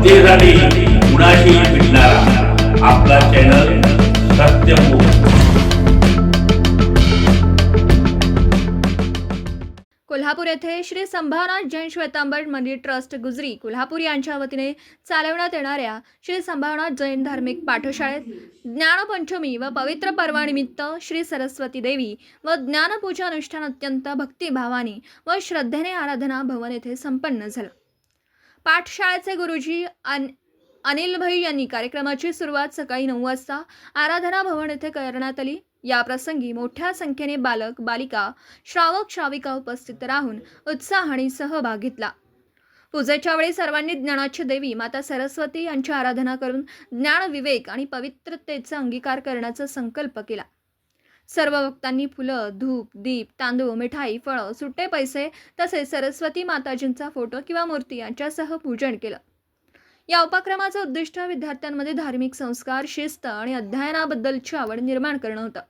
जनतेसाठी कुणाशी भेटणारा आपला चॅनल सत्यमुख कोल्हापूर येथे श्री संभावनाथ जैन श्वेतांबर मंदिर ट्रस्ट गुजरी कोल्हापूर यांच्या वतीने चालवण्यात येणाऱ्या श्री संभावनाथ जैन धार्मिक पाठशाळेत ज्ञानपंचमी व पवित्र पर्वानिमित्त श्री सरस्वती देवी व ज्ञानपूजा अनुष्ठान अत्यंत भक्तिभावाने व श्रद्धेने आराधना भवन येथे संपन्न झालं. पाठशाळेचे गुरुजी अन अनिल भाई यांनी कार्यक्रमाची सुरुवात सकाळी नऊ वाजता आराधना भवन येथे करण्यात आली. या प्रसंगी मोठ्या संख्येने बालक बालिका श्रावक श्राविका उपस्थित राहून उत्साहाने सहभाग घेतला. पूजेच्या वेळी सर्वांनी ज्ञानाची देवी माता सरस्वती यांची आराधना करून ज्ञान विवेक आणि पवित्रतेचा अंगीकार करण्याचा संकल्प केला. सर्व भक्तांनी फुलं धूप दीप तांदूळ मिठाई फळं सुट्टे पैसे तसेच सरस्वती माताजींचा फोटो किंवा मूर्ती यांच्यासह पूजन केलं. या उपक्रमाचं उद्दिष्ट विद्यार्थ्यांमध्ये धार्मिक संस्कार शिस्त आणि अध्ययनाबद्दलची आवड निर्माण करणं होतं.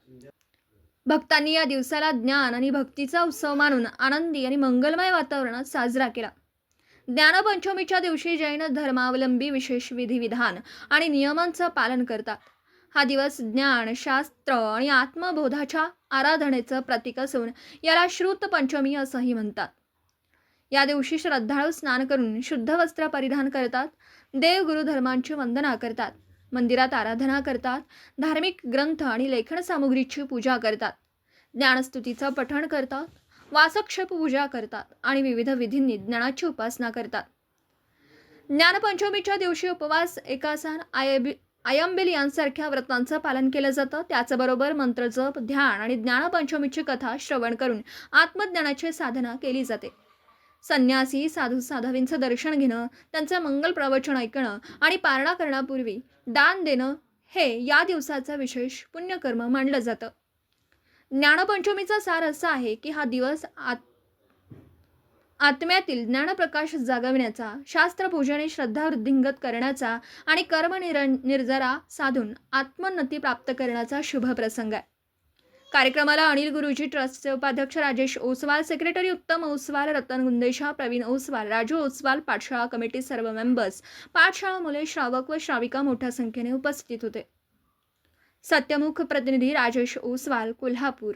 भक्तांनी या दिवसाला ज्ञान आणि भक्तीचा उत्सव मानून आनंदी आणि मंगलमय वातावरणात साजरा केला. ज्ञानपंचमीच्या दिवशी जैन धर्मावलंबी विशेष विधिविधान आणि नियमांचं पालन करतात. हा दिवस ज्ञान शास्त्र आणि आत्मबोधाच्या आराधनेचं प्रतीक असून याला श्रुत पंचमी असंही म्हणतात. या दिवशी श्रद्धाळू स्नान करून शुद्ध वस्त्र परिधान करतात देवगुरु धर्मांची वंदना करतात मंदिरात आराधना करतात धार्मिक ग्रंथ आणि लेखन सामुग्रीची पूजा करतात ज्ञानस्तुतीचं पठण करतात वासक्षेप पूजा करतात आणि विविध विधींनी ज्ञानाची उपासना करतात. ज्ञानपंचमीच्या दिवशी उपवास एकासन आयबी आयंबिल यांसारख्या व्रतांचं पालन केलं जातं. त्याचबरोबर मंत्रजप ध्यान आणि ज्ञानपंचमीची कथा श्रवण करून आत्मज्ञानाची साधना केली जाते. संन्यासी साधू साधवींचं दर्शन घेणं त्यांचं मंगल प्रवचन ऐकणं आणि पारणा करण्यापूर्वी दान देणं हे या दिवसाचं विशेष पुण्यकर्म मानलं जातं. ज्ञानपंचमीचा सार असा आहे की हा दिवस आत आत्म्यातील ज्ञानप्रकाश जागविण्याचा शास्त्रपूजने श्रद्धा वृद्धिंगत करण्याचा आणि कर्मनिर निर्जरा साधून आत्मोन्नती प्राप्त करण्याचा शुभ प्रसंग आहे. कार्यक्रमाला अनिल गुरुजी ट्रस्टचे उपाध्यक्ष राजेश ओसवाल सेक्रेटरी उत्तम ओसवाल रतन गुंदेशा प्रवीण ओसवाल राजू ओसवाल पाठशाळा कमिटी सर्व मेंबर्स पाठशाळा मुले श्रावक व श्राविका मोठ्या संख्येने उपस्थित होते. सत्यमुख प्रतिनिधी राजेश ओसवाल कोल्हापूर.